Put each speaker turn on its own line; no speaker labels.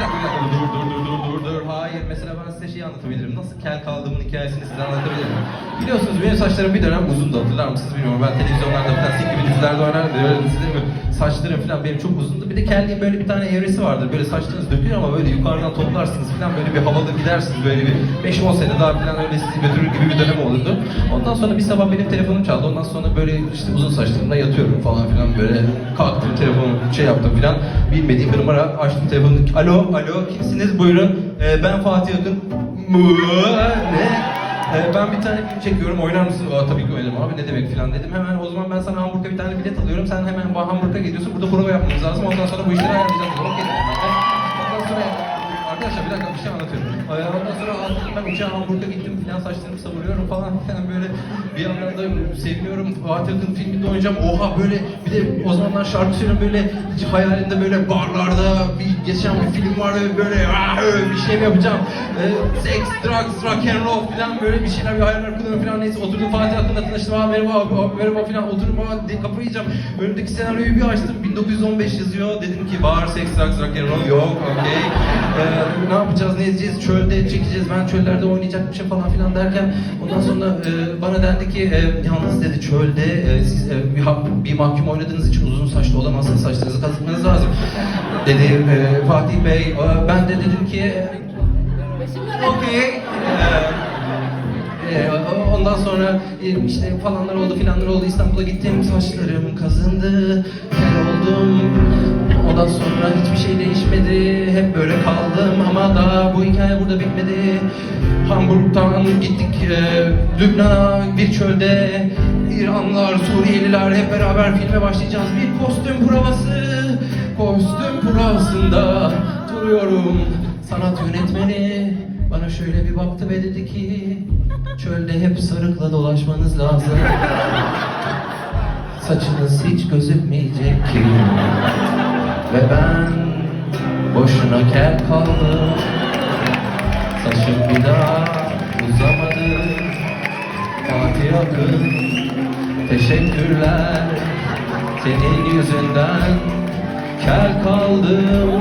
Dakika. Dur, dur, dur, dur, dur, dur. Hayır, mesela ben size şeyi anlatabilirim. Nasıl kel kaldığımın hikayesini size anlatabilirim. Biliyorsunuz benim saçlarım bir dönem uzundu. Hatırlar mısınız bilmiyorum. Ben televizyonlarda falan dizilerde oynardım. Öyle sizin mi? Saçlarım falan benim çok uzundu. Bir de kelliğin böyle bir tane evresi vardır. Böyle saçlarınız dökülür ama böyle yukarıdan toplarsınız falan. Böyle bir havalı gidersiniz. Böyle bir 5-10 sene daha falan öyle sizi götürür gibi bir dönem olurdu. Ondan sonra bir sabah benim telefonum çaldı. Ondan sonra böyle işte uzun saçlarımda yatıyorum falan filan böyle kalktım telefonu şey yaptım filan. Bilmediğim bir numara açtım telefonu. Alo, alo kimsiniz buyurun. Ee, ben Fatih Akın. Ne? Ben bir tane film çekiyorum, oynar mısın? Aa, tabii ki oynarım abi, ne demek filan dedim. Hemen o zaman ben sana Hamburg'a bir tane bilet alıyorum, sen hemen Hamburg'a gidiyorsun, burada prova yapmamız lazım, ondan sonra bu işleri ayarlayacağız. Okey dedim. Ondan sonra, arkadaşlar bir dakika bir şey anlatıyorum. Ee, Ondan sonra aldım ben uçağa Hamburg'a gittim filan, saçlarımı savuruyorum falan filan böyle bir yandan da seviniyorum. Fatih Akın filminde oynayacağım, oha böyle bir de o zamanlar şarkı söylüyorum böyle hayalinde böyle barlarda bir geçen bir film var ve böyle "Ah, öyle bir şey yapacağım? Ee, sex, drugs, rock and roll falan böyle bir şeyler bir hayaller kuruyorum falan neyse oturdum Fatih hakkında tanıştım abi merhaba abi, merhaba falan oturdum abi de, yiyeceğim. Önümdeki senaryoyu bir açtım 1915 yazıyor dedim ki bar, sex, drugs, rock and roll yok okey. Ee, ne yapacağız ne edeceğiz çölde çekeceğiz ben çöllerde oynayacakmışım falan filan derken ondan sonra e, bana dendi ki e, yalnız dedi çölde e, siz e, bir, bir mahkum oynadığınız için uzun saçlı olamazsınız saçlarınızı kazıtmanız lazım. Dedi e, Fatih Bey e, ben de dedim ki Okey. Ee, e, ondan sonra e, işte falanlar oldu filanlar oldu. İstanbul'a gittim saçlarım kazındı kel oldum. Ondan sonra hiçbir şey değişmedi hep böyle kaldım. Ama daha bu hikaye burada bitmedi. Hamburg'dan gittik e, Lübnan'a bir çölde. İranlar, Suriyeliler hep beraber filme başlayacağız. Bir kostüm provası kostüm provasında duruyorum sanat yönetmeni. Bana şöyle bir baktı ve dedi ki Çölde hep sarıkla dolaşmanız lazım. Saçınız hiç gözükmeyecek ki. Ve ben boşuna kel kaldım. Saçım bir daha uzamadı. Fatih Akın Teşekkürler Senin yüzünden kel kaldım